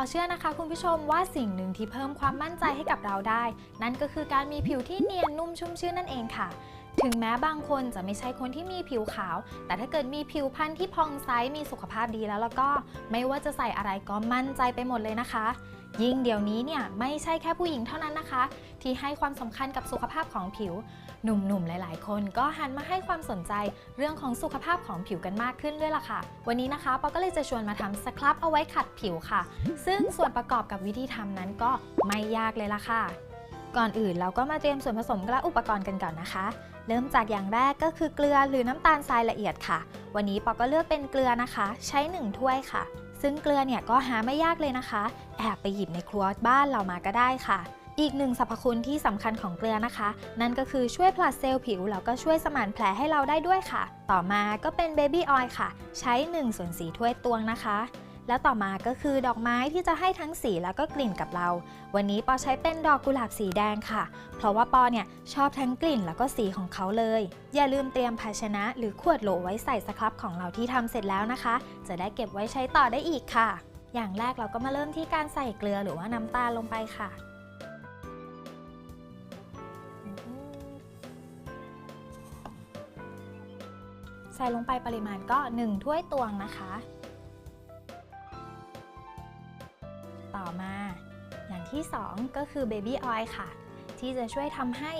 อเชื่อนะคะคุณผู้ชมว่าสิ่งหนึ่งที่เพิ่มความมั่นใจให้กับเราได้ นั่นก็คือการมีผิวที่เนียนนุ่มชุ่มชื่นนั่นเองค่ะ ถึงแม้บางคนจะไม่ใช่คนที่มีผิวขาว แต่ถ้าเกิดมีผิวพรรณที่พองใสมีสุขภาพดีแล้วแล้วก็ ไม่ว่าจะใส่อะไรก็มั่นใจไปหมดเลยนะคะ ยิ่งเดี๋ยวนี้เนี่ยไม่ใช่แค่ผู้หญิงเท่านั้นนะคะ ที่ให้ความสำคัญกับสุขภาพของผิว หนุ่มๆหลาย ๆ คนก็หันมาให้ความสนใจเรื่องของสุขภาพของผิวกันมากขึ้นด้วยล่ะค่ะ วันนี้นะคะปอก็เลยจะชวนมาทำสครับเอาไว้ขัดผิวค่ะ ซึ่งส่วนประกอบกับวิธีทำนั้นก็ไม่ยากเลยล่ะค่ะ ก่อนอื่นเราก็มาเตรียมส่วนผสมและอุปกรณ์กันก่อนนะคะ เริ่มจากอย่างแรกก็คือเกลือหรือน้ำตาลทรายละเอียดค่ะ วันนี้ปอก็เลือกเป็นเกลือนะคะ ใช้ 1 ถ้วยค่ะ ซึ่งเกลือเนี่ยก็หาไม่ยากเลยนะคะ แอบไปหยิบในครัวบ้านเรามาก็ได้ค่ะอีกหนึ่งสรรพคุณที่สำคัญของเกลือนะคะ นั่นก็คือช่วยผลัดเซลล์ผิว แล้วก็ช่วยสมานแผลให้เราได้ด้วยค่ะ ต่อมาก็เป็นเบบี้ออยล์ค่ะ ใช้1ส่วน4ถ้วยตวงนะคะ แล้วต่อมาก็คือดอกไม้ที่จะให้ทั้งสีแล้วก็กลิ่นกับเรา วันนี้ปอใช้เป็นดอกกุหลาบสีแดงค่ะ เพราะว่าปอเนี่ยชอบทั้งกลิ่นแล้วก็สีของเขาเลย อย่าลืมเตรียมภาชนะ หรือขวดโหลไว้ใส่สครับของเราที่ทำเสร็จแล้วนะคะ จะได้เก็บไว้ใช้ต่อได้อีกค่ะ อย่างแรกเราก็มาเริ่มที่การใส่เกลือหรือว่าน้ำตาลลงไปค่ะใส่ลงไปปริมาณก็ 1 ถ้วยตวงนะคะ ที่ 2 ก็คือเบบี้ออยล์ค่ะ ที่จะช่วยทำให้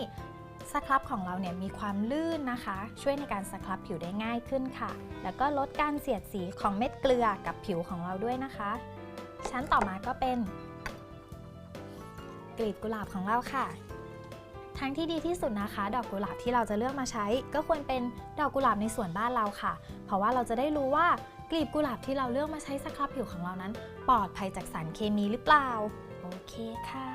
สครับของเราเนี่ยมีความลื่นนะคะ ช่วยในการสครับผิวได้ง่ายขึ้นค่ะ แล้วก็ลดการเสียดสีของเม็ดเกลือกับผิวของเราด้วยนะคะ ชั้นต่อมาก็เป็นกลีบกุหลาบของเราค่ะทางที่ดีที่สุดนะคะ ดอกกุหลาบที่เราจะเลือกมาใช้ ก็ควรเป็นดอกกุหลาบในสวนบ้านเราค่ะ เพราะว่าเราจะได้รู้ว่ากลีบกุหลาบที่เราเลือกมาใช้สครับผิวของเรานั้น ปลอดภัยจากสารเคมีหรือเปล่า โอเคค่ะ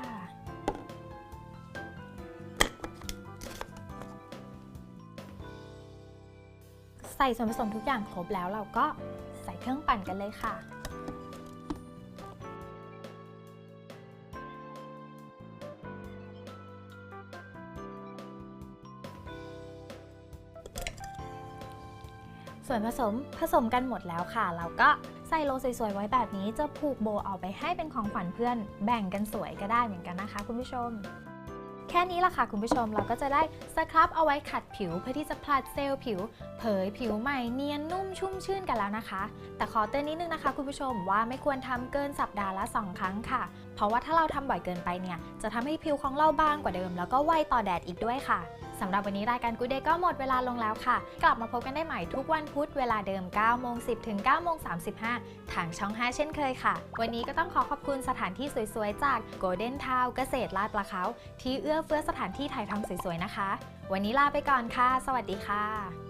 ใส่ส่วนผสมทุกอย่างครบแล้วเราก็ใส่เครื่องปั่นกันเลยค่ะ ส่วนผสมผสมกันหมดแล้วค่ะ เราก็ใส่โลสวยๆไว้แบบนี้จะผูกโบเอาไปให้เป็นของขวัญเพื่อน แบ่งกันสวยก็ได้เหมือนกันนะคะ คุณผู้ชม แค่นี้ละค่ะคุณผู้ชมเราก็จะได้สครับเอาไว้ขัดผิวเพื่อที่จะผลัดเซลล์ผิว เผยผิวใหม่เนียนนุ่มชุ่มชื่นกันแล้วนะคะ แต่ขอเตือนนิดนึงนะคะ คุณผู้ชมว่าไม่ควรทำเกินสัปดาห์ละ2ครั้งค่ะ เพราะว่าถ้าเราทำบ่อยเกินไปเนี่ยจะทำให้ผิวของเราบางกว่าเดิม แล้วก็ไวต่อแดดอีกด้วยค่ะ สำหรับวันนี้รายการกูเดย์ก็หมดเวลาลงแล้วค่ะ กลับมาพบกันได้ใหม่ทุกวันพุธเวลาเดิม 9 โมง 10 ถึง 9 โมง 35 ทางช่อง 5 เช่นเคยค่ะ วันนี้ก็ต้องขอขอบคุณสถานที่สวยๆ จาก Golden Town เกษตรลาดปลาเขาที่เอื้อเฟื้อสถานที่ถ่ายทำสวยๆ นะคะ วันนี้ลาไปก่อนค่ะ สวัสดีค่ะ